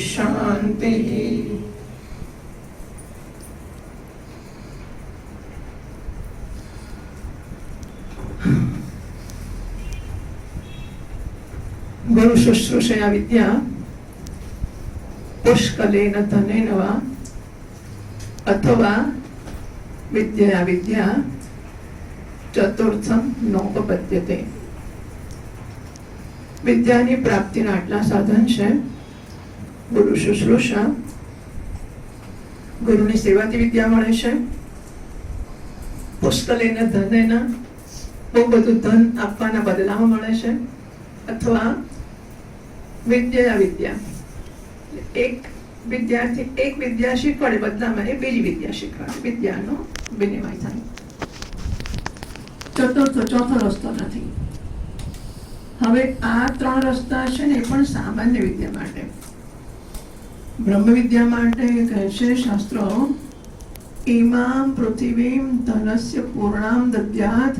શાંતિ ગુરુ શુશ્રૂષયા વિદ્યા પુષ્કલેન ધનેન વા અથવા વિદ્યા વિદ્યા ચતુર્થમ નોપપદ્યતે વિદ્યાની પ્રાપ્તિના આટલા સાધન છે ગુરુ શુશ્રુષા ગુરુની સેવાથી વિદ્યા મળે છે. પુષ્કલેન ધનેન બહુ બધું ધન આપવાના બદલામાં મળે છે. અથવા વિદ્યા વિદ્યા. એક વિદ્યાર્થી, એક વિદ્યા શીખવાડે બદલામાં એ બીજી વિદ્યા શીખવાડે. વિદ્યાનો વિનિમય થાય. ચતુર્થ ચોથો રસ્તો નથી. હવે આ ત્રણ રસ્તા છે ને એ પણ સામાન્ય વિદ્યા માટે. બ્રહ્મ વિદ્યા માટે કહે છે શાસ્ત્રો ઇમામ પૃથ્વીમ ધનસ્ય પૂર્ણામ દદ્યાત.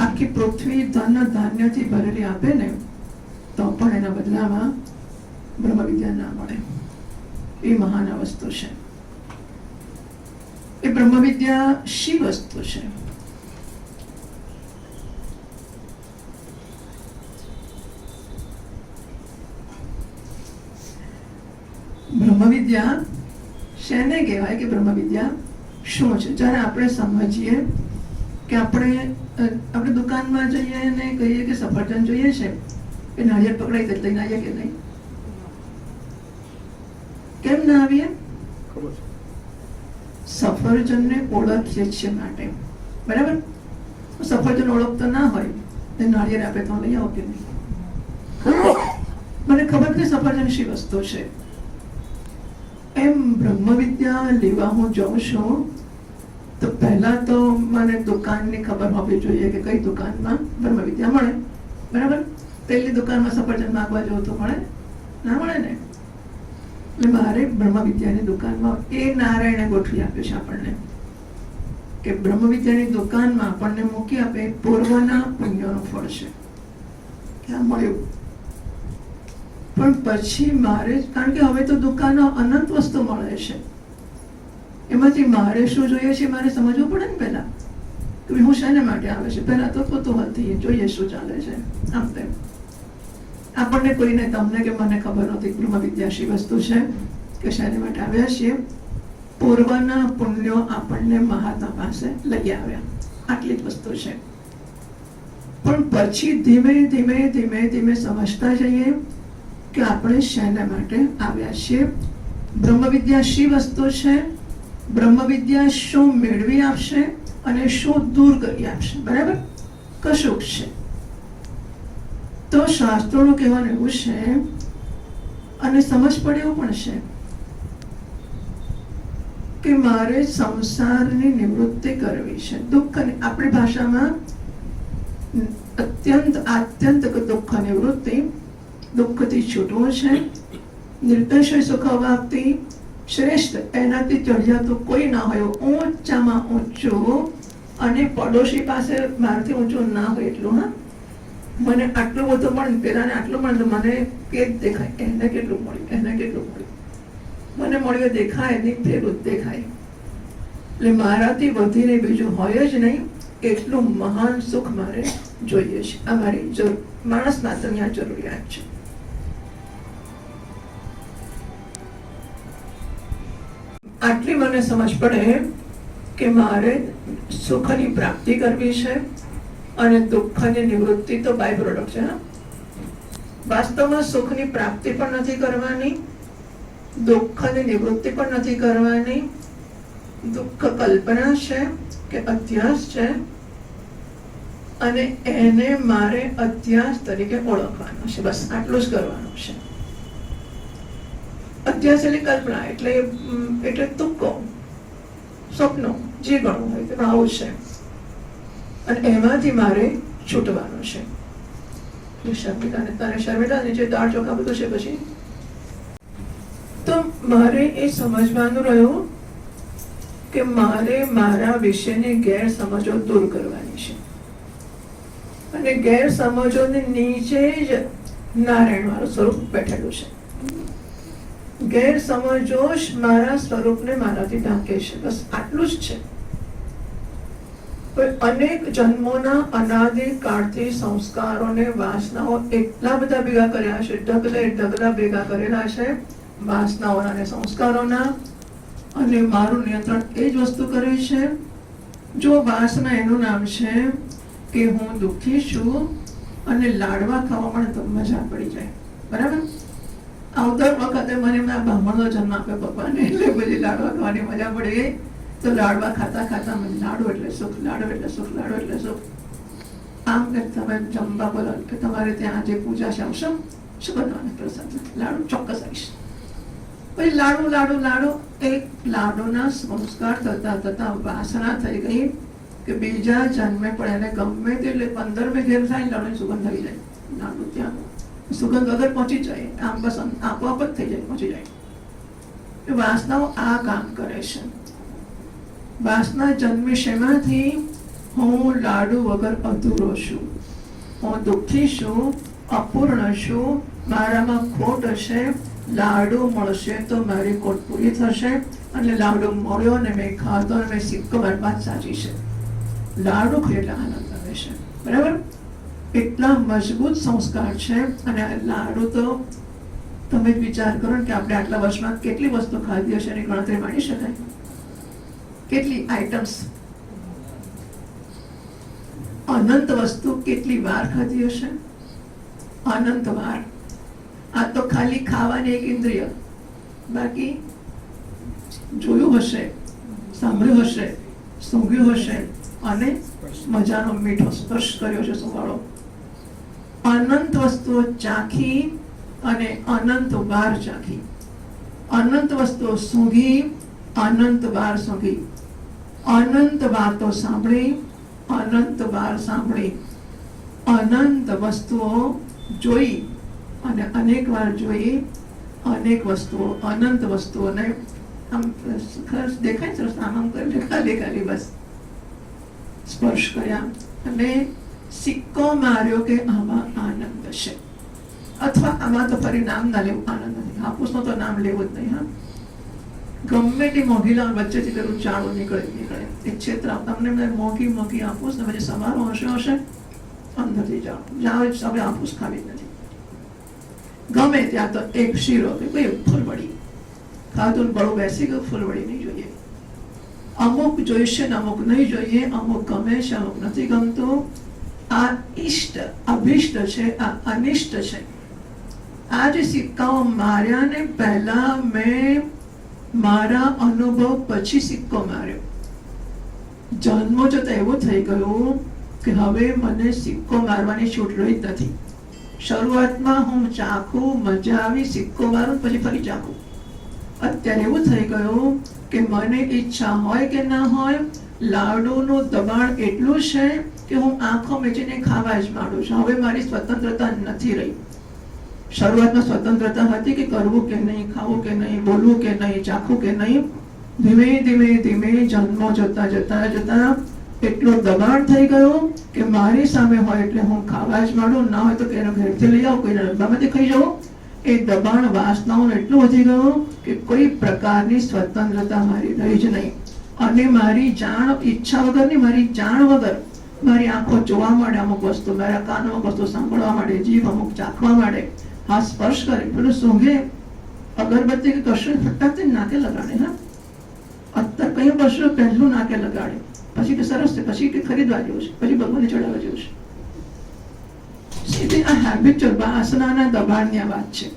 આખી પૃથ્વી ધન ધાન્યથી ભરેલી આપે ને, તો પણ એના બદલામાં બ્રહ્મ વિદ્યા ના મળે. એ મહાન વસ્તુ છે. એ બ્રહ્મ વિદ્યા શી વસ્તુ છે? બ્રહ્મ વિદ્યા શેને કહેવાય કે બ્રહ્મવિદ્યા? શું છે? જ્યારે આપણે સમજીએ કે આપણે આપણે દુકાનમાં જઈએ અને કહીએ કે સફરજન જોઈએ છે એ નાળિયેર પકડાઈ તો લઈને આવીએ કે નહીં? કેમ ના આવીએ? સફરજનને ઓળખીએ છીએ માટે. બરાબર? સફરજન ઓળખતો ના હોય તો નાળિયેર આપે તો લઈ આવો કે નહીં? મને ખબર કે સફરજન શી વસ્તુ છે. એમ બ્રહ્મ વિદ્યા લેવા હું જાઉં છું, તો પહેલા તો મને દુકાનની ખબર હોવી જોઈએ કે કઈ દુકાનમાં બ્રહ્મ વિદ્યા મળે. બરાબર? પેલી દુકાનમાં સફરજન માગવા જવું તો મળે? ના મળે ને? એટલે મારે બ્રહ્મ વિદ્યાની દુકાનમાં એ નારાયણે ગોઠવી આપ્યું છે આપણને, કે બ્રહ્મ વિદ્યાની દુકાનમાં આપણને મૂકી આપે પૂર્વના પુણ્યનું ફળ છે. ક્યાં મળ્યું? પણ પછી મારે, કારણ કે હવે તો દુકાનો અનંત વસ્તુ મળે છે. એમાંથી મારે શું જોઈએ છે મારે સમજવું પડે ને પહેલા. કે હું શેને માટે આવે છે? પહેલા તો કુતૂહલથી જોઈએ શું ચાલે છે. આમ તેમ. આપણને કોઈને તમને કે મને ખબર નહોતી બ્રહ્મ વિદ્યાશી વસ્તુ છે કે શેને માટે આવ્યા છીએ. પૂર્વના પુણ્યો આપણને મહાત્મા પાસે લઈ આવ્યા. આટલી જ વસ્તુ છે. પણ પછી ધીમે ધીમે ધીમે ધીમે સમજતા જઈએ કે આપણે શેના માટે આવ્યા છીએ? બ્રહ્મવિદ્યા શી વસ્તુ છે? બ્રહ્મવિદ્યા શું મેળવી આપશે અને શું દૂર કરી આપશે? બરાબર? કશુંક છે. તો શાસ્ત્રોનું કહેવાનું એવું છે, અને સમજ પડે એવું પણ છે, કે મારે સંસારની નિવૃત્તિ કરવી છે. દુઃખ આપણી ભાષામાં અત્યંત, આત્યંત દુઃખ નિવૃત્તિ દુઃખથી છૂટવું છે નિર્દય સુખ આપતી શ્રેષ્ઠ એનાથી ચઢિયાતું કોઈ ના હોય ઊંચામાં ઊંચું અને પડોશી પાસે મારથી ઊંચું ના હોય એટલું, હા? મને આટલું બધું પણ પેલાને આટલું પણ મને કે જ દેખાય, એને કેટલું મળ્યું, એને કેટલું મળ્યું? મને મળ્યું દેખાય નહીં પેલું જ દેખાય. એટલે મારાથી વધીને બીજું હોય જ નહીં, એટલું મહાન સુખ મારે જોઈએ છે. આ મારી જરૂર માણસ માત્રની આ જરૂરિયાત છે. આટલી મને સમજ પડે કે મારે સુખની પ્રાપ્તિ કરવી છે અને દુઃખની નિવૃત્તિ તો બાય પ્રોડક્ટ છે વાસ્તવમાં સુખની પ્રાપ્તિ પણ નથી કરવાની, દુઃખની નિવૃત્તિ પણ નથી કરવાની, દુઃખ કલ્પના છે કે અધ્યાસ છે, અને એને મારે અધ્યાસ તરીકે ઓળખવાનો છે, બસ આટલું જ કરવાનું છે. અધ્યાસ કલ્પના, એટલે એટલે તુક્કો સ્વપ્નો, જે ગણવું હોય તેમાં આવું છે. અને એમાંથી મારે છૂટવાનું છે. શર્મિકાને તારે શર્મિકા નીચે દાળ ચોખા બધું છે પછી? તો મારે એ સમજવાનું રહ્યું કે મારે મારા વિશેની ગેરસમજો દૂર કરવાની છે. અને ગેરસમજોની નીચે જ નારાયણ વાળું સ્વરૂપ બેઠેલું છે. ગેરસમજોશ મારા સ્વરૂપને મારાથી ઢાંકે છે. બસ આટલું જ છે. અનેક જન્મોના અનાદિ, કાળથી સંસ્કારોને વાસનાઓ એટલા બધા ભેગા કર્યા છે, ઢગલે ઢગલા ભેગા કરેલા છે, વાસનાઓના અને સંસ્કારોના. અને મારું નિયંત્રણ એ જ વસ્તુ કરે છે. જો વાસના એનું નામ છે કે હું દુઃખી છું અને લાડવા ખાવા પણ મજા પડી જાય. બરાબર? આવતા વખતે મને એમના બ્રાહ્મણનો જન્મ આપ્યો પપ્પાને, એટલે પછી લાડવા ખાવાની મજા પડી તો લાડવા ખાતા ખાતા મને લાડુ એટલે સુખ, લાડુ એટલે સુખ, લાડુ એટલે સુખ. આમ કે તમે જમવા બોલો કે તમારે ત્યાં જે પૂજા છે આવશો શું? બનવાનું પ્રસાદ લાડુ ચોક્કસ આવીશ. પછી લાડુ લાડુ લાડુ. એક લાડુના સંસ્કાર થતા થતા વાસના થઈ ગઈ કે બીજા જન્મે પણ એને ગમે તેટલે પંદરમે ઘેર થાય લાડુની સુગંધ આવી જાય. લાડુ ત્યાં સુગંધ વગર પહોંચી જાય, આમ બસ આપોઆપ જ થઈ જાય, પહોંચી જાય. વાસનાઓ આ કામ કરે છે. વાસના જન્મે શેમાંથી? હું લાડુ વગર અધૂરો છું. હું દુઃખી છું, અપૂર્ણ છું, મારામાં ખોટ હશે, લાડુ મળશે તો મારી ખોટ પૂરી થશે અને લાડુ મળ્યો ને મેં ખાધો ને મેં સિક્કો વાત સાચી છે. લાડુ એટલે આનંદ આવે છે. બરાબર? એટલા મજબૂત સંસ્કાર છે અને લાડુ તો તમે જ વિચાર કરો કે આપણે આટલા વર્ષમાં કેટલી વસ્તુ ખાધી હશે એની ગણતરી માણી શકાય? કેટલી આઈટમ્સ અનંત વસ્તુ કેટલી વાર ખાધી હશે? અનંત વાર. આ તો ખાલી ખાવાની એક ઇન્દ્રિય. બાકી જોયું હશે, સાંભળ્યું હશે, સૂંઘ્યું હશે અને મજાનો મીઠો સ્પર્શ કર્યો છે, સુવાળો. અનંત વસ્તુઓ ચાખી અને અનંત બાર ચાખી. અનંત વસ્તુઓ સૂંઘી, અનંત બાર સૂંઘી. અનંત વાતો સાંભળી, અનંત બાર સાંભળી. અનંત વસ્તુઓ જોઈ અને અનેક વાર જોઈ, અનેક વસ્તુઓ, અનંત વસ્તુઓને આમ સરસ દેખાય, સરસ આમ આમ કરી ખાલી ખાલી બસ. સ્પર્શ કર્યા અને સિક્કો માર્યો કે આમાં આનંદ છે અથવા આમાં તો ફરી નામ ના લેવું આનંદ નથી હાપુસનો તો નામ લેવું જ નહીં હા ગમે તે મોઘીલા વચ્ચેથી પેલું ચાળો નીકળે નીકળે એ ક્ષેત્ર તમને મને મોઘી મોઘી આપૂસ ને પછી સમારો હશે હશે અંદરથી જાઓ જાઓ હવે આપણે ખાવી નથી ગમે ત્યાં તો એક શીરો કે ભાઈ ફૂલવડી ખાધું બળું બેસી ગયું ફૂલવડી નહીં જોઈએ અમુક જોઈશે ને અમુક નહીં જોઈએ અમુક ગમે છે અમુક નથી ગમતું આ ઈષ્ટ, અભિષ્ટ છે, આ અનિષ્ટ છે. આ જે સિક્કાઓ માર્યા ને પહેલા મેં મારા અનુભવ પછી સિક્કો માર્યો. જન્મો જતા એવું થઈ ગયું કે હવે મને સિક્કો મારવાની છૂટ રહી જ નથી. શરૂઆતમાં હું ચાખું, મજા આવી, સિક્કો મારું, પછી ફરી ચાખું. અત્યારે એવું થઈ ગયું કે મને ઈચ્છા હોય કે ના હોય, લાડુનું દબાણ એટલું છે કે હું આંખો મેચીને ખાવા જ માંડું છું. હવે મારી સ્વતંત્રતા નથી રહી. શરૂઆતમાં સ્વતંત્રતા હતી કે કરવું કે નહીં, ખાવું કે નહીં, બોલવું કે નહીં, ચાખવું કે નહીં. ધીમે ધીમે ધીમે જન્મો જતા જતા જતા એટલો દબાણ થઈ ગયો કે મારી સામે હોય એટલે હું ખાવા જ માંડું. ના હોય તો કે ઘરેથી લઈ આવું, કોઈના ડબ્બામાંથી ખાઈ જાઉં એ દબાણ વાસનાઓનું એટલું વધી ગયું કે કોઈ પ્રકારની સ્વતંત્રતા મારી રહી જ નહીં. અને મારી જાણ, ઈચ્છા વગરની મારી જાણ વગર મારી આંખો જોવા માંડે, અમુક વસ્તુ મારા કાન અમુક વસ્તુ સાંભળવા માંડે, જીભ અમુક ચાખવા માંડે હા સ્પર્શ કરે, પેલું સૂંઘે અગરબત્તી કે કશું ફટાક નાકે લગાડે ના અત્યારે કયું કશું પહેલું નાકે લગાડે, પછી કે સરસ છે, પછી કે ખરીદવા જેવું છે, પછી ભગવાનને ચડાવવા જેવું છે. સીધી આ હેબિચ્યુઅલ વાસનાના દબાણની આ વાત છે.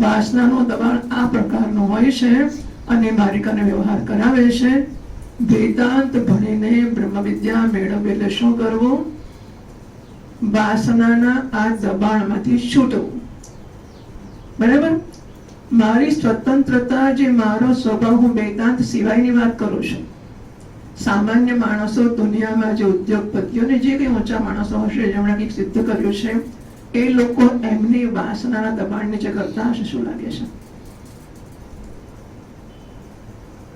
વાસનાનું દબાણ આ પ્રકારનું હોય છે, અને માલિકાને વ્યવહાર કરાવે છે વેદાંત ભણીને બ્રહ્મ વિદ્યા મેળવવી શું કરવું? વાસનાના આ દબાણમાંથી છૂટવું. બરાબર? મારી સ્વતંત્રતા જે મારો સ્વભાવ, હું વેદાંત સિવાયની વાત કરું છું. સામાન્ય માણસો દુનિયામાં જે ઉદ્યોગપતિઓ ને જે કઈ ઊંચા માણસો હશે, જેમણે કંઈક સિદ્ધ કર્યું છે, એ લોકો એમની વાસનાના દબાણ જે કરતા હશે, શું લાગે છે?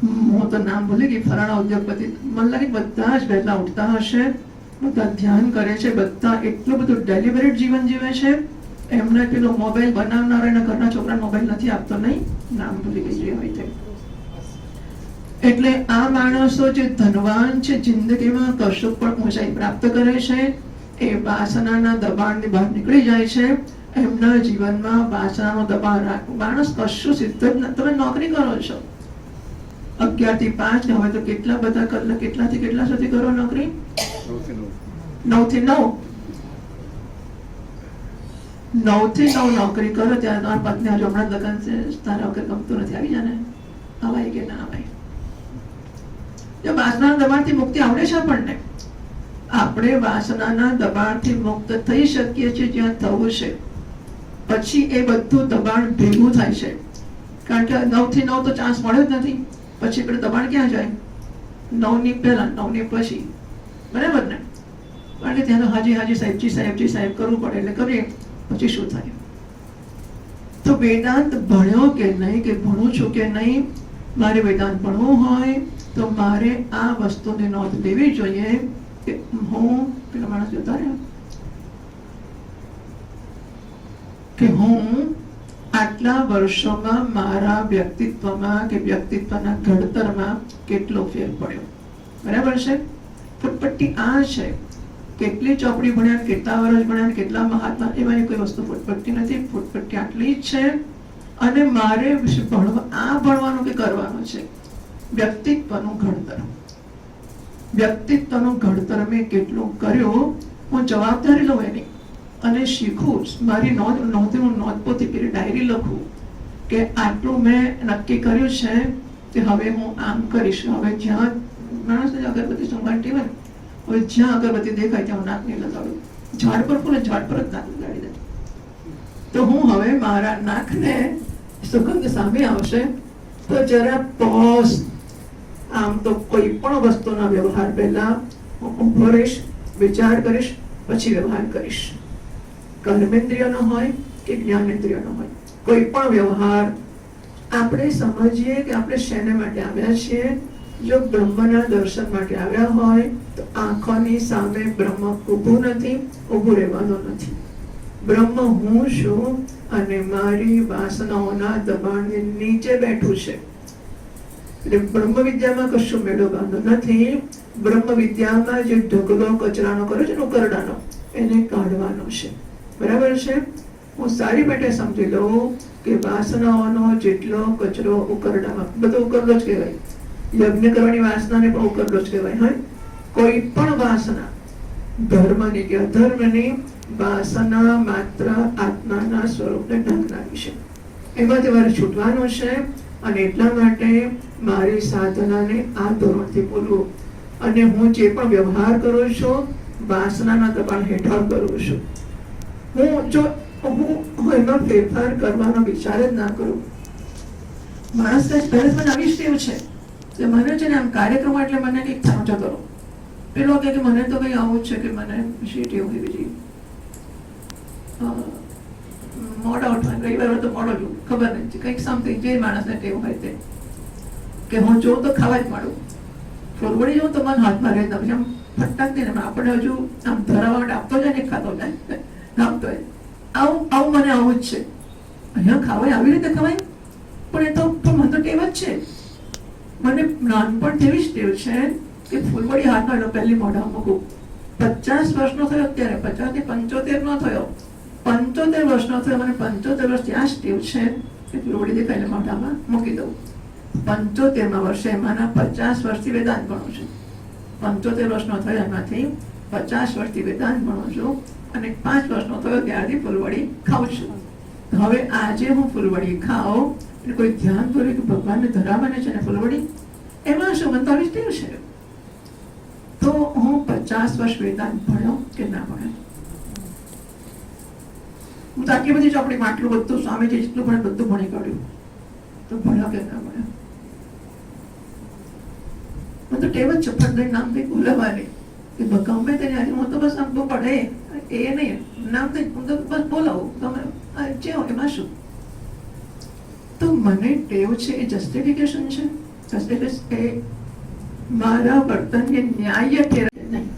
હું તો નામ ભૂલી ગઈ ફરાણા ઉદ્યોગપતિ. મને લાગે બધા જ વહેલા ઉઠતા હશે, બધા ધ્યાન કરે છે, બધા એટલું બધું ડેલિબરેટ જીવન જીવે છે. એમને પેલો મોબાઈલ બનાવનાર એના ઘરના છોકરા મોબાઈલ નથી આપતો, નહીં. નામ ભૂલી ગઈ હોય તે એટલે આ માણસો જે ધનવાન છે, જિંદગીમાં કશું પણ ઊંચાઈ પ્રાપ્ત કરે છે, એ વાસનાના દબાણની બહાર નીકળી જાય છે. એમના જીવનમાં વાસનાનો દબાણ રાખવું માણસ કશું સિદ્ધ જ તમે નોકરી કરો છો. અગિયારથી પાંચ ને હવે તો કેટલા બધા કલાક કેટલા થી કેટલા સુધી કરો નોકરી? નવ. થી નવ? નવથી નવ નોકરી કરો ત્યારે તમારા પત્ની હજુ હમણાં લગન છે તારા વગર ગમતું નથી. આવી જાને? અવાય કે ના અવાય જો વાસનાના દબાણથી મુક્તિ આવડે છે આપણને. આપણે વાસનાના દબાણથી મુક્ત થઈ શકીએ છીએ જ્યાં થવું છે. પછી એ બધું દબાણ ભેગું થાય છે. કારણ કે નવથી નવ તો ચાન્સ મળ્યો જ નથી. પછી પણ દબાણ ક્યાં જાય? નવની પહેલા, નવની પછી. બરાબર ને? કારણ કે ત્યાં હાજી હાજી સાહેબજી સાહેબજી સાહેબ કરવું પડે એટલે કરીએ. પછી શું થાય? તો વેદાંત ભણ્યો કે નહીં કે ભણું છું કે નહીં? મારે વેદાંત ભણવું હોય તો મારે આ વસ્તુની નોંધ લેવી જોઈએ કે હું, પેલા માણસ જોતા કે હું આટલા વર્ષોમાં મારા વ્યક્તિત્વમાં કે વ્યક્તિત્વના ઘડતરમાં કેટલો ફેર પડ્યો? બરાબર છે? ફૂટપટ્ટી આ છે. કેટલી ચોપડી ભણ્યા, કેટલા વર્ષ ભણ્યા, કેટલા મહાત્મા એવાની કોઈ વસ્તુ ફૂટપટ્ટી નથી. ફૂટપટ્ટી આટલી જ છે. અને મારે ભણવા, આ ભણવાનું કે કરવાનું છે? વ્યક્તિત્વનું ઘડતર. વ્યક્તિત્વનું ઘડતર મેં કેટલું કર્યું? હું જવાબદારી લઉં એની. અને શીખું મારી નોંધ, નોંધી હું નોંધપોથી પેલી ડાયરી લખું કે આટલું મેં નક્કી કર્યું છે કે હવે હું આમ કરીશ. હવે જ્યાં માણસને અગરબત્તી સંભાળતી હોય હવે જ્યાં અગરબત્તી દેખાય ત્યાં હું નાક નહીં લગાડું. ઝાડ પર ફૂલે, ઝાડ પર જ નાક લગાડી દે. તો હું હવે મારા નાકને સુગંધ સામે આવશે. તો જરા પોઝ આમ તો કોઈ પણ વસ્તુના વ્યવહાર પહેલા હું ઊભો રહીશ, વિચાર કરીશ, પછી વ્યવહાર કરીશ. કર્મેન્દ્રિયનો હોય કે જ્ઞાનેન્દ્રિયનો હોય. કોઈ પણ વ્યવહાર આપણે સમજીએ કે આપણે શેને માટે આવ્યા છીએ? જો બ્રહ્મના દર્શન માટે આવ્યા હોય, તો આંખોની સામે બ્રહ્મ ઊભું નથી, ઊભું રહેવાનું નથી. બ્રહ્મ હું છું અને મારી વાસનાઓના દબાણની નીચે બેઠું છે. એટલે બ્રહ્મ વિદ્યામાં કશું મેળવવાનું નથી. બ્રહ્મ વિદ્યામાં જે ઢગલો, કચરાનો કર્યો છે ને કરડાનો એને કાઢવાનો છે. બરાબર છે? હું સારી માટે સમજી લઉં કે વાસનાઓનો જેટલો કચરો ઉકરડામાં, બધો ઉકરડો જ કહેવાય. યજ્ઞ કરવાની વાસનાને પણ ઉકરડો જ કહેવાય, હા? કોઈ પણ વાસના, ધર્મની કે અધર્મની, વાસના માત્ર આત્માના સ્વરૂપને ઢાંકનારી છે એમાંથી મારે છૂટવાનું છે અને એટલા માટે મારી સાધનાને આ ધોરણથી બોલવું. અને હું જે પણ વ્યવહાર કરું છું, વાસનાના દબાણ હેઠળ કરું છું. હું જો હું હું એમાં ફેરફાર કરવાનો વિચાર જ ના કરું. માણસને મને આવી જ ટેવ છે કે મને છે ને આમ કાર્યક્રમ એટલે મને કંઈક થાંચો કરો. પેલો કહે કે મને તો કંઈ આવું છે કે મને શી ટેવ બીજી અ, મોડા ઉઠવાનું કઈ વાર તો મોડો છું ખબર નથી કંઈક સમથિંગ જે માણસને ટેવ હોય તે. કે હું જોઉં તો ખાવા જ માંડું ફોરવડી જોઉં તો મને હાથમાં રહે તમે આમ ફટક દે ને આપણે હજુ આમ ધરાવટ આપતો જાય ને ખાતો જાય જાય આવું આવું મને આવું જ છે. અહીંયા ખાવાય આવી રીતે ખવાય? પણ એ તો પણ મને તો ટેવ જ છે. મને નાનપણ તેવી જ ટેવ છે કે ફૂલવડી હાથમાં લો પહેલી મોઢા મૂકું. પચાસ વર્ષનો થયો અત્યારે, પચાસથી પંચોતેર નો થયો. પંચોતેર વર્ષનો થયો મને પંચોતેર વર્ષ ત્યાં જ ટેવ છે કે ફૂલવડી દેખાય એટલે મોઢામાં મૂકી દઉં. પંચોતેરમાં વર્ષે એમાંના પચાસ વર્ષથી વેદાંત ભણું છું. પંચોતેર વર્ષનો થયો એમાંથી પચાસ વર્ષથી વેદાંત ભણું છું. અને પાંચ વર્ષનો થયો ત્યારથી ફૂલવડી ખાઉં છું. હવે આજે હું ફૂલવડી ખાઉં એટલે કોઈ ધ્યાન કરે કે ભગવાનને ધરાવવાને છે ને ફૂલવડી એમાં શું ટેવ છે? તો હું પચાસ વર્ષ વેદાંત ભણ્યો કે ના ભણ્યો? હું તો બધી ચોપડીમાં આટલું બધું, સ્વામીજી જેટલું ભણે બધું ભણી કાઢ્યું. તો ભણ્યો કે ના ભણ્યો? મને તો ટેવ જ છે ફટ નામ કંઈક ભૂલવાની કે ગમે તેની આજે હું તો બસ આમ બહુ પડે એ નહીં નામ નહીં બસ બોલાવું. તમે જે હોય એમાં શું? તો મને ટેવ છે એ જસ્ટિફિકેશન છે. જસ્ટિફિકેશન એ મારા વર્તનને ન્યાય ઠેરાવે નહીં.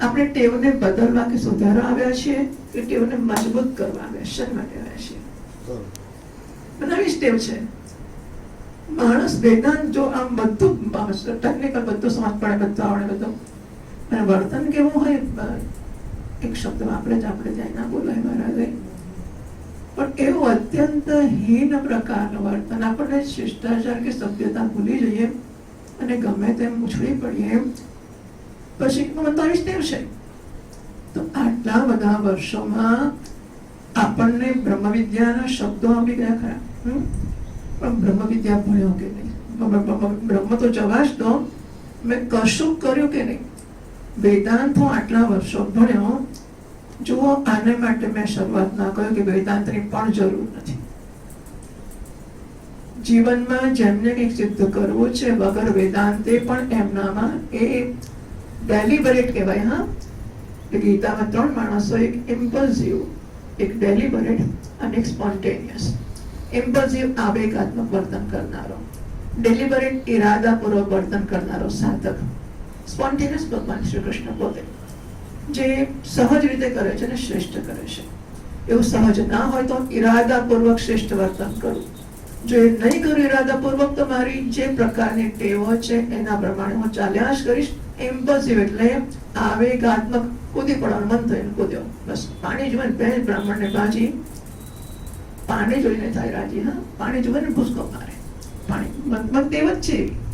આપણે ટેવને બદલવા કે સુધારવા આવ્યા છીએ કે ટેવને મજબૂત કરવા આવ્યા શા માટે આવ્યા છીએ? બનાવી ટેવ છે. માણસ વેદાંત જો આમ બધું ટેકનિકલ બધું સમજ પડે બધું આવડે, બધું. વર્તન કેવું હોય? એક શબ્દ આપણે જ આપણે જાય ના બોલાય મહારાજે. પણ એવું અત્યંત હીન પ્રકારનું વર્તન આપણને શિષ્ટાચાર કે સભ્યતા ભૂલી જઈએ અને ગમે તેમ ઉછળી પડીએ પછી બતાવીશ તેમ છે. તો આટલા બધા વર્ષોમાં આપણને બ્રહ્મ વિદ્યાના શબ્દો આપી ગયા ખરા? પણ બ્રહ્મ વિદ્યા ભણ્યો કે નહીં? બ્રહ્મ- તો જવા જ દો મેં કશું કર્યું કે નહીં? વેદાંત હું આટલા વર્ષો ભણ્યો, જુઓ આને માટે મેં શરૂઆત ના કહ્યું કે વેદાંતની પણ જરૂર નથી. જીવનમાં જેમને કંઈક સિદ્ધ કરવું છે વગર વેદાંતે પણ એમનામાં એ ડેલિબરેટ કહેવાય, હા? ગીતામાં ત્રણ માણસો એક ઇમ્પલ્સિવ એક ડેલિબરેટ અને એક સ્પોન્ટેનિયસ ઇમ્પલ્સિવ આવેગાત્મક વર્તન કરનારો. ડેલિબરેટ ઇરાદાપૂર્વક વર્તન કરનારો સાધક. સ્પોન્ટેનિયસ ભગવાન શ્રી કૃષ્ણ પોતે જે સહજ રીતે કરે છે અને શ્રેષ્ઠ કરે છે. એવું સહજ ના હોય તો ઈરાદાપૂર્વક શ્રેષ્ઠ વર્તન કરવું જો એ નહીં કરું ઈરાદાપૂર્વક, તો મારી જે પ્રકારની ટેવો છે એના પ્રમાણે હું ચાલ્યા જ કરીશ ઇમ્પલ્સિવ એટલે આવેગાત્મક કૂદી પડવાનું, મન થયું કૂદ્યો. બસ, પાણી જોઈને બે બ્રાહ્મણને ભાજી પાણી જોઈને થાય રાજી, હા? પાણી જોઈને ભૂસકો મારે. પાણી મન તેવ જ છે.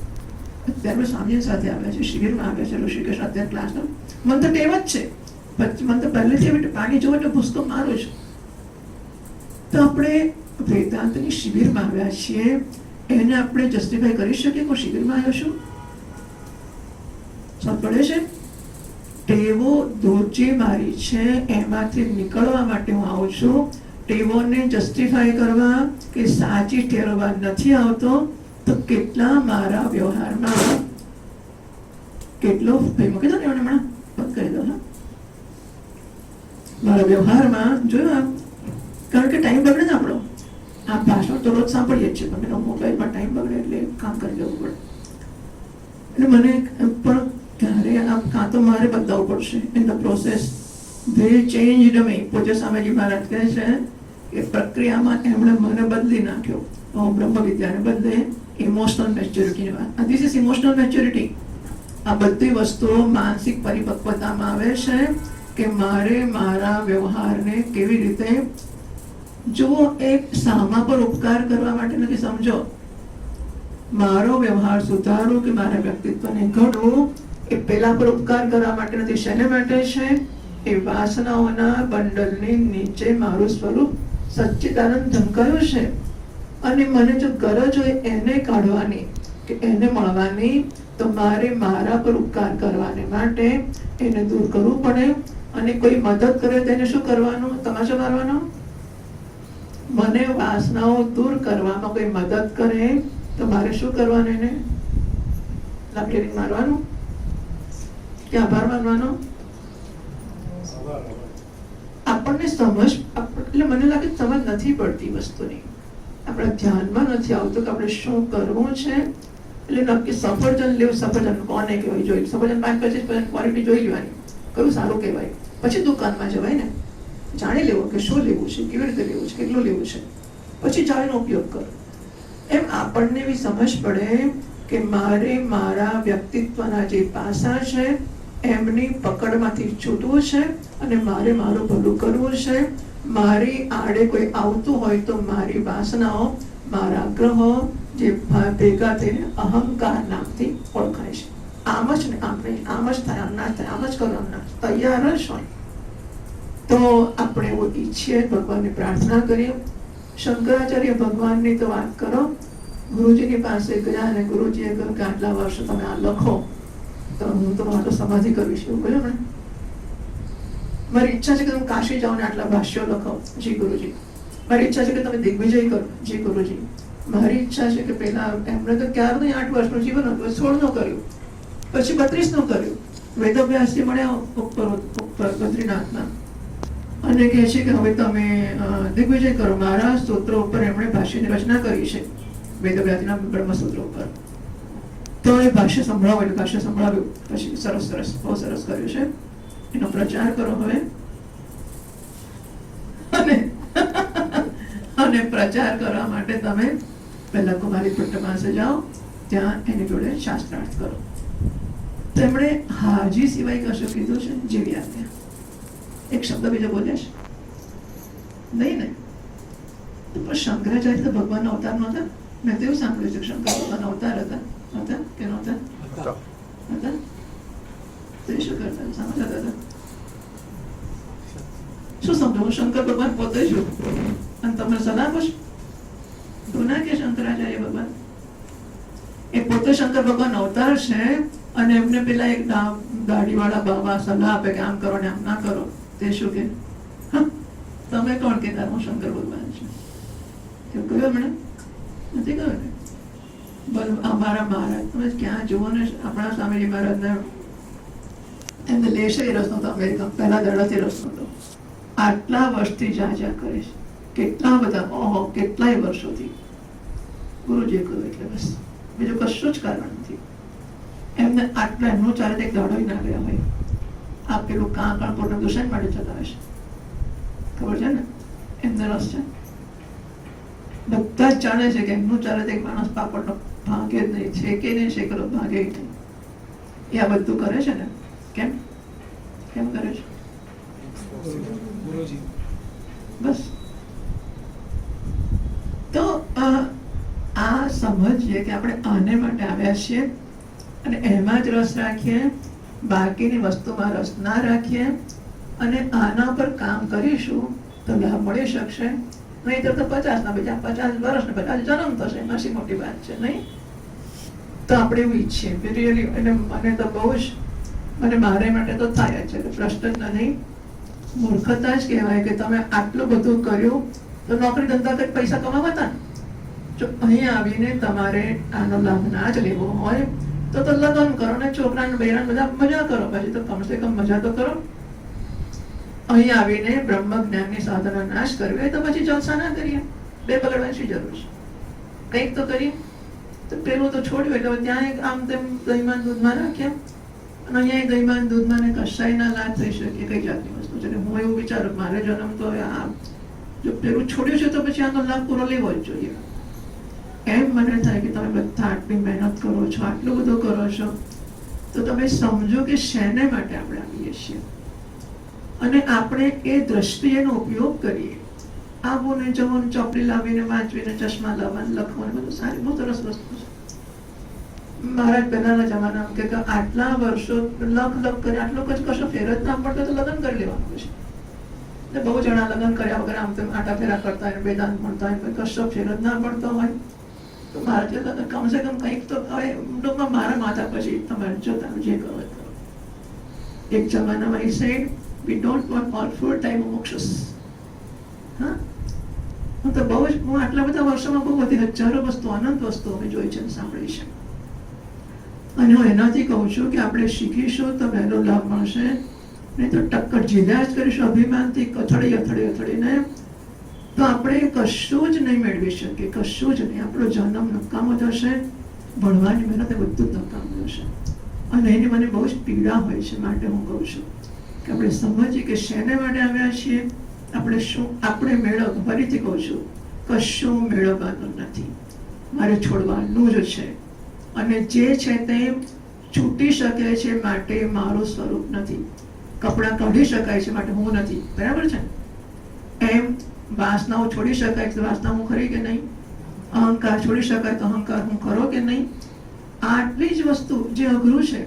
એવી. અત્યારે સ્વામી સાથે આવ્યા છે, શિબિરમાં આવ્યા છે ઋષિકેશ અત્યારે ક્લાસનો મન તો ટેવ જ છે. મન તો પહેલેથી પાણી જોવે એટલે ભૂસકો મારું છું. તો આપણે વેદાંતની શિબિરમાં આવ્યા છીએ. એને આપણે જસ્ટિફાઈ કરી શકીએ હું શિબિરમાં આવ્યો છું? સાંભળે છે? ટેવો દૂર મારી છે, એમાંથી નીકળવા માટે હું આવું છું. ટેવોને જસ્ટિફાઈ કરવા કે સાચી ઠેરવવા નથી આવતો. તો કેટલા મારા વ્યવહારમાં કેટલો મૂકી દો ને એમને હમણાં? બંધ કરી દો, હા. મારા વ્યવહારમાં, જોયો કારણ કે ટાઈમ બગડે ને આપણો. આ ભાષણ તો રોજ સાંભળીએ જ છીએ, પણ મોબાઈલમાં ટાઈમ બગડે એટલે કામ કરી જવું પડે. એટલે મને પણ ક્યારે આમ કાં તો મારે બદલાવવું પડશે. In the process they change me પૂજ્ય સ્વામીજી મહારાજ કહે છે કે પ્રક્રિયામાં એમણે મને બદલી નાખ્યો. હું બ્રહ્મ વિદ્યાને બદલે emotional maturity what is emotional maturity આ બધી વસ્તુઓ માનસિક પરિપક્વતામાં આવે છે કે મારે મારા વ્યવહારને કેવી રીતે જો એક સામા પર ઉપકાર કરવા માટે નથી, સમજો. મારો વ્યવહાર સુધારો કે મારા વ્યક્તિત્વને ઘડવું, એ પેલા પર ઉપકાર કરવા માટે નથી, શેને માટે છે? એ વાસનાઓના બંડલની નીચે મારું સ્વરૂપ સચ્ચિદાનંદ ધમકાયું છે. અને મને જો ગરજ હોય એને કાઢવાની કે એને મળવાની તો મારે મારા પર ઉપકાર કરવાને માટે એને દૂર કરવું પડે. અને કોઈ મદદ કરે તેને શું કરવાનું? તમાશો મારવાનો? મને વાસનાઓ દૂર કરવામાં કોઈ મદદ કરે તો મારે શું કરવાનું એને? લાકડી મારવાનું? કે આભાર માનવાનો. આપણને સમજ એટલે મને લાગે સમજ નથી પડતી વસ્તુની. આપણા ધ્યાનમાં નથી આવતું કે આપણે શું કરવું છે. એટલે નક્કી સફરજન લેવું, સફરજન કોને કહેવાય? જોઈ સફરજન પાંચ પચીસ પર્સન્ટ ક્વોલિટી જોઈ લેવાની. કયું સારું કહેવાય? પછી દુકાનમાં જવાય ને. જાણી લેવું કે શું લેવું છે, કેવી રીતે લેવું છે, કેટલું લેવું છે. પછી જાણીનો ઉપયોગ કરો. એમ આપણને એવી સમજ પડે કે મારે મારા વ્યક્તિત્વના જે પાસા છે, એમની પકડમાંથી છૂટવું છે અને મારે મારું ભલું કરવું છે. મારી આડે કોઈ આવતું હોય તો મારી વાસનાઓ, મારા ગ્રહો જે ભેગા થઈને અહંકાર નામથી ઓળખાય છે. આમ જ ને આપણે, આમ જ થાય ના થાય, આમ જ કરો આમ ના તૈયાર જ હોય. તો આપણે એવું ઈચ્છીએ, ભગવાનને પ્રાર્થના કરીએ. શંકરાચાર્ય ભગવાનની તો વાત કરો, ગુરુજીની પાસે ગયા અને ગુરુજીએ કહ્યું કે આટલા વર્ષ તમે આ લખો. તો હું તમારો સમાધિ કરીશ એવું કહ્યું ને મારી ઈચ્છા છે કે તમે કાશી જાઓ ને આટલા ભાષ્યો લખો જી ગુરુજી. મારી ઈચ્છા છે કે તમે દિગ્વિજય કરો જી ગુરુજી. મારી ઈચ્છા છે કે પહેલા એમણે તો ક્યારનું આઠ વર્ષનું જીવન હતું, સોળનું કર્યું. પછી બત્રીસનું કર્યું. વેદવ્યાસજી મળ્યા ઉપર બદ્રીનાથના. અને કહે છે કે હવે તમે દિગ્વિજય કરો. મારા સ્તોત્રો ઉપર એમણે ભાષ્યની રચના કરી છે વેદવ્યાસના બ્રહ્મસૂત્ર ઉપર. તો એ ભાષ્ય સંભળાવો એટલે ભાષ્ય સંભળાવ્યું. પછી સરસ સરસ, બહુ સરસ કર્યું છે. એનો પ્રચાર કરો હવે. અને અને પ્રચાર કરવા માટે તમે પહેલા કુમારી ભટ્ટ પાસે જાઓ ત્યાં એની જોડે શાસ્ત્રાર્થ કરો. તેમણે હાજી સિવાય કશું કીધું છે? જેવી આજ્ઞા એક શબ્દ બીજો બોલ્યા છે? નહીં ને? પણ શંકરાચાર્ય તો ભગવાનના અવતાર નહોતા. મેં તો એવું સાંભળ્યું છે શંકર ભગવાન અવતાર હતા. હતા કે નહોતા? હતા? તો એ શું કરતા? સમજાતા હતા શું સમજો હું શંકર ભગવાન પોતે છું અને તમે સલાહ પૂછ તું ના કે શંકરાચાર્ય ભગવાન એ પોતે શંકર ભગવાન અવતાર છે અને એમને પેલા એક દાઢીવાળા બાબા સલાહ આપે કે આમ કરો ને આમ ના કરો તે શું કે? તમે કોણ કે હું શંકર ભગવાન છું એવું કહ્યું એમણે નથી કહ્યું ને બલ અમારા મહારાજ તમે ક્યાં જુઓ ને આપણા સ્વામીજી મહારાજને એમને લેશે એ રસ નતો અમેરિકા પહેલા દડાથી રસ તો. આટલા વર્ષથી જ્યાં જ્યાં કરે છે. કેટલા બધા, ઓહો, કેટલાય વર્ષોથી. ગુરુજીએ કહ્યું એટલે બસ. બીજું કશું જ કારણ નથી. એમને આટલા, એમનું ચારે એક દાડો ના ગયા હોય. આ પેલું કાં કાં પોતે દુષણ માટે ચલાવે છે. ખબર છે ને? એમને રસ છે. બધા જ જાણે છે કે એમનું ચારે એક માણસ પાપડનો ભાગે જ નહીં. છે કે નહીં શેકલો ભાગે જ નહીં. એ આ બધું કરે છે ને? કેમ? કેમ કરે છે? બસ. તો આ સમજીએ કે આપણે આને માટે આવ્યા છીએ અને એમાં જ રસ રાખીએ, બાકીની વસ્તુમાં રસ ના રાખીએ અને આના પર કામ કરીશું તો લાભ મળી શકશે. નહીં તો પચાસ ના બીજા પચાસ વર્ષ ને પચાસ જન્મ થશે. એમાં મોટી વાત છે, નહીં? તો આપણે એવું ઈચ્છીએ રિયલી અને મને તો બહુ જ મને મારે માટે તો થાય છે. પ્રશ્ન જ નથી મૂર્ખતા જ કહેવાય કે તમે આટલું બધું કર્યું, તો નોકરી ધંધા કરી પૈસા કમાવાતા ને? જો અહીં આવીને તમારે આનો લાભ ના જ લેવો હોય, તો તો લગ્ન કરો ને છોકરાને બૈરાને બધા મજા કરો. પછી તો કમસે કમ મજા તો કરો. અહીં આવીને બ્રહ્મ જ્ઞાનની સાધના નાશ કરવી હોય તો પછી જલસા ના કરીએ. બે બગડવાની શું જરૂર છે? કંઈક તો કરીએ. તો પેલું તો છોડ્યું, એટલે ત્યાં એક આમ તેમ દહીંમાં દૂધમાં રાખ્યા. અને અહીંયા દહીંમાં દૂધમાં કશાય ના લાભ થઈ શકે કઈ જાતની વસ્તુ છે. હું એવું વિચારું, મારે જન્મ તો હવે આ જો પેલું છોડ્યું છે તો પછી આનો લાભ પૂરો લેવો જ જોઈએ. એમ મને થાય કે તમે બધા આટલી મહેનત કરો છો, આટલું બધું કરો છો, તો તમે સમજો કે શેને માટે આપણે આવીએ છીએ. અને આપણે એ દ્રષ્ટિએનો ઉપયોગ કરીએ. આવું ને જવું ચોપડી લાવીને વાંચવીને ચશ્મા લાવવાનું લખવાનું બધું સારી બહુ સરસ વસ્તુ છે. મહારાજ પહેલાના જમાનામાં કે આટલા વર્ષો લગ લગ કરી, આટલો કશું કશો ફેર જ ના પડતો તો લગ્ન કરી લેવાનું છે. ને બહુ જણા લગ્ન કર્યા વગર આમ તેમ આટા ફેરા કરતા હોય મેદાન ભણતા હોય કશો ફેર જ ના પડતો હોય. તો મારે તો લગ્ન કમસે કમ કંઈક તો હવે ટૂંકમાં મારા માથા પછી તમારે જો તમે જે કહો એક જમાનામાં એ side we don't want all full time મોક્ષસ. હા? હું તો બહુ જ, હું આટલા બધા વર્ષોમાં બહુ બધી હજારો વસ્તુ, અનંત વસ્તુ અમે જોઈ છે સાંભળી છે. અને હું એનાથી કહું છું કે આપણે શીખીશું તો વહેલો લાભ મળશે. નહીં તો ટક્કર જીલ્યા જ કરીશું અભિમાનથી અથડી અથડી, અથડીને. તો આપણે કશું જ નહીં મેળવી શકીએ, કશું જ નહીં. આપણો જન્મ નકામો જશે ભણવાની મહેનત એ બધું જ નકામું જશે અને એની મને બહુ જ પીડા હોય છે માટે હું કહું છું કે આપણે સમજીએ કે શેને માટે આવ્યા છીએ? આપણે શું, આપણે મેળવ, ફરીથી કહું છું, કશું મેળવવાનું નથી. મારે છોડવાનું જ છે. અને જે છે તે છૂટી શકે છે માટે મારું સ્વરૂપ નથી. કપડાં કાઢી શકાય છે માટે હું નથી. બરાબર છે? એમ વાસનાઓ છોડી શકાય છે. વાસના હું ખરી કે નહીં? અહંકાર છોડી શકાય તો અહંકાર હું ખરો કે નહીં? આટલી જ વસ્તુ જે અઘરું છે,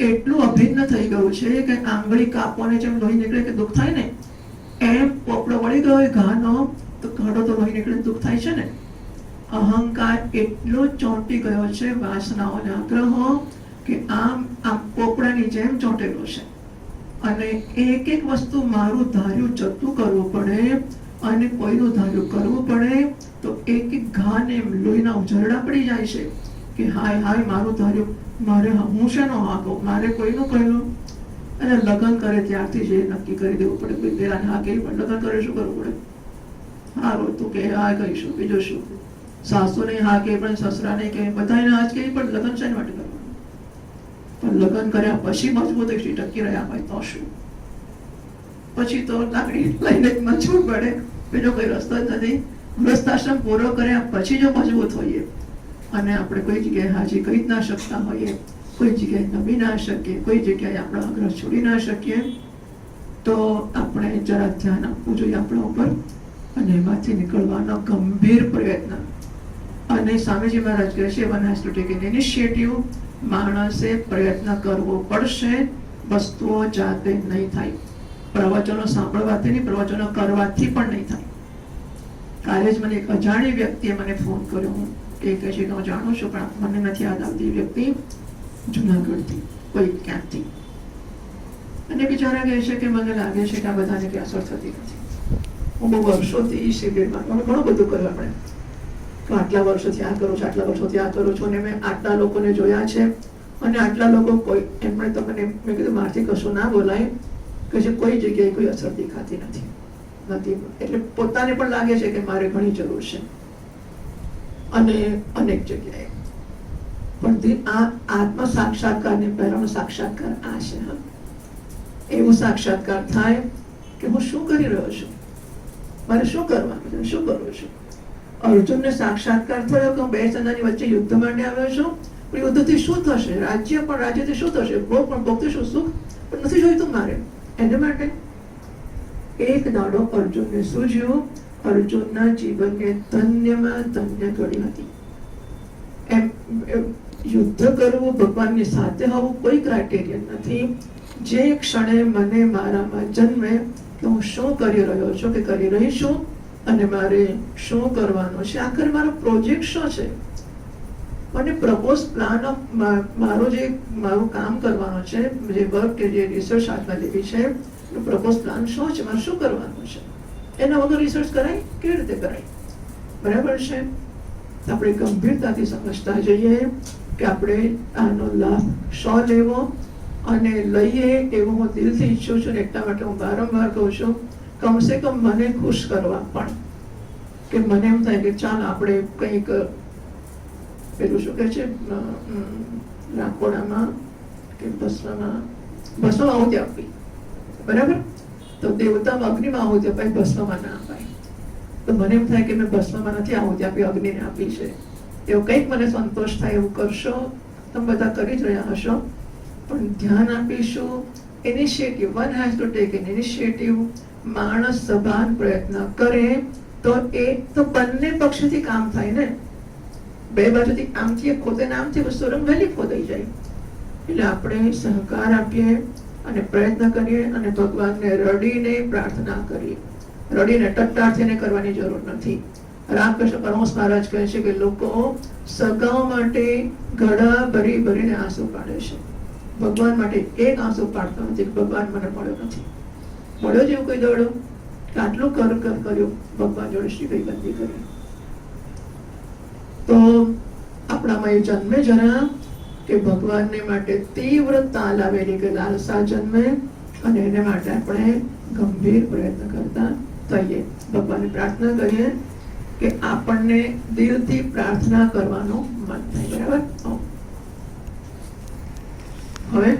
એટલું અભિન્ન થઈ ગયું છે કે આંગળી કાપવાને જેમ લોહી નીકળે કે દુઃખ થાય ને, એમ પોપડો વળી ગયો હોય ઘાનો, તો ઘડો તો લોહી નીકળે દુઃખ થાય છે ને? અહંકાર એટલો ચોંટી ગયો છે, વાસનાઓના આગ્રહો કે આમ આ પોપડાની જેમ ચોંટેલો છે. અને એક એક વસ્તુ મારું ધાર્યું જતું કરવું પડે અને કોઈનું ધાર્યું કરવું પડે, તો એક એક ઘાને લોહીના ઉજરડા પડી જાય છે કે હાય હાય, મારું ધાર્યું, મારે હું શેનો હાકો મારે કોઈનું કહેલું અને લગ્ન કરે ત્યારથી જે નક્કી કરી દેવું પડે. કોઈ પેલા હા કે પણ લગ્ન કરે, શું કરવું પડે? હારું, તું કે, હા, કહીશું, બીજું શું? સાસુ ને હા કે પણ સસરા ને કે બધાને હા કે પણ લગ્ન શેના માટે કરવાનું? પણ લગ્ન કર્યા પછી મજબૂતીથી ટકી રહ્યા હોય તો શું? પછી તો લાકડી લઈને મજબૂત પડે. બીજો કોઈ રસ્તો જ નથી. વૃદ્ધાશ્રમ પૂરો કર્યા પછી જો મજબૂત હોઈએ. અને આપણે કોઈ જગ્યાએ હાજી કહી ના શકતા હોઈએ. કોઈ જગ્યાએ નમી ના શકીએ. કોઈ જગ્યાએ આપણા આગ્રહ છોડી ના શકીએ. તો આપણે જરા ધ્યાન આપવું જોઈએ આપણા ઉપર. અને એમાંથી નીકળવાનો ગંભીર પ્રયત્ન. અને સ્વામીજી મહારાજ કહે છે one has to take an initiative માણસે પ્રયત્ન કરવો પડશે. વસ્તુઓ જાતે નહીં થાય. પ્રવચનો સાંભળવાથી નહીં, પ્રવચનો કરવાથી પણ નહીં થાય. કાલે જ મને એક અજાણી વ્યક્તિએ મને ફોન કર્યો. હું એ કહે છે કે હું જાણું છું, પણ મને નથી યાદ આવતી વ્યક્તિ જુનાગઢથી, કોઈ ક્યાંકથી. અને બિચારા કહે છે કે, મને લાગે છે કે આ બધાને કે અસર થતી નથી. હું બહુ વર્ષોથી શિબિરમાં ઘણું બધું કર્યું આપણે. આટલા વર્ષોથી આ કરું છું, આટલા વર્ષોથી આ કરું છું, અને મેં આટલા લોકોને જોયા છે. અને આટલા લોકો કોઈ, એમણે તો મને, મેં કીધું, મારથી કશું ના બોલાય, કે જે કોઈ જગ્યાએ કોઈ અસર દેખાતી નથી. નથી. એટલે પોતાને પણ લાગે છે કે મારે ઘણી જરૂર છે. અને અનેક જગ્યાએ. પણ આ આત્મ સાક્ષાત્કાર ને પહેલાનો સાક્ષાત્કાર આ છે એવું સાક્ષાત્કાર થાય કે હું શું કરી રહ્યો છું? મારે શું કરવાનું છે? શું કરું છું? અર્જુનને સાક્ષાત્કાર થયો કે બે સેનાની વચ્ચે યુદ્ધ માટે આવ્યો છું? પણ યુદ્ધથી શું થશે? રાજ્ય પણ રાજ્યથી શું થશે? ભોગ પણ ભોગથી શું સુખ? પણ નથી જોઈતું મારે. એને માટે એક દાડો અર્જુનને સૂઝ્યું અર્જુનના જીવનને ધન્યમાં ધન્ય કરી હતી. એમ યુદ્ધ કરવું, ભગવાનની સાથે હોવું કોઈ ક્રાઇટેરિયન નથી. જે ક્ષણે મને મારામાં જન્મે કે હું શું કરી રહ્યો છું કે કરી રહી છું? અને મારે શું કરવાનું છે? આખરે મારો પ્રોજેક્ટ શું છે? અને પ્રપોઝ પ્લાન ઓફ મારો જે, મારું કામ કરવાનું છે, જે વર્ક કે જે રિસર્ચ હાથમાં લેવી છે પ્રપોઝ પ્લાન શું છે? મારે શું કરવાનું છે? એના વગર રિસર્ચ કરાય? કેવી રીતે કરાય? બરાબર છે? આપણે ગંભીરતાથી સમજતા જઈએ કે આપણે આનો લાભ શો લેવો અને લઈએ એવું હું દિલથી ઈચ્છું છું એટલા માટે હું વારંવાર કહું છું. કમસે કમ મને ખુશ કરવા પણ, કે મને એમ થાય કે ચાલ આપણે કંઈક, પેલું શું કહે છે રાખોડામાં કે ભસ્મમાં, ભસ્મ આહુતિ આપવી. બરાબર? તો દેવતા અગ્નિમાં આહુતિ અપાય, ભસ્મમાં ના અપાય. તો મને એમ થાય કે મેં ભસ્મમાં નથી આહુતિ આપી, અગ્નિને આપી છે. એવું કંઈક મને સંતોષ થાય, એવું કરશો, તમે બધા કરી જ રહ્યા હશો. પણ ધ્યાન આપીશું initiative one has to take an initiative માણસ સભાન પ્રયત્ન કરે, તો એ તો બંને પક્ષથી કામ થાય ને. બે બાજુથી આમથી ખોદે ને વસ્તુ રંગેલી ખોદાઈ જાય. એટલે આપણે સહકાર આપીએ અને પ્રયત્ન કરીએ અને ભગવાનને રડીને પ્રાર્થના કરીએ. રડીને ટટ્ટાર કરવાની જરૂર નથી. રામકૃષ્ણ પરમહંસ મહારાજ કહે છે કે લોકો સગાઓ માટે ઘડા ભરી ભરીને આંસુ પાડે છે. ભગવાન માટે એક આંસુ પાડતો નથી, ભગવાન મને મળ્યો નથી. મળ્યો જેવું કોઈ દોડો? કે આટલું કર કર્યો, ભગવાન જોડે શ્રી કઈ બંદી કરી તો આપણામાં એ જન્મે જરા કે ભગવાનને માટે તીવ્ર તાલ આવેલી કે લાલસા જન્મે અને એને માટે આપણે ગંભીર પ્રયત્ન કરતા થઈએ. ભગવાનને પ્રાર્થના કરીએ કે આપણને દિલથી પ્રાર્થના કરવાનું મન થાય, બરાબર? હવે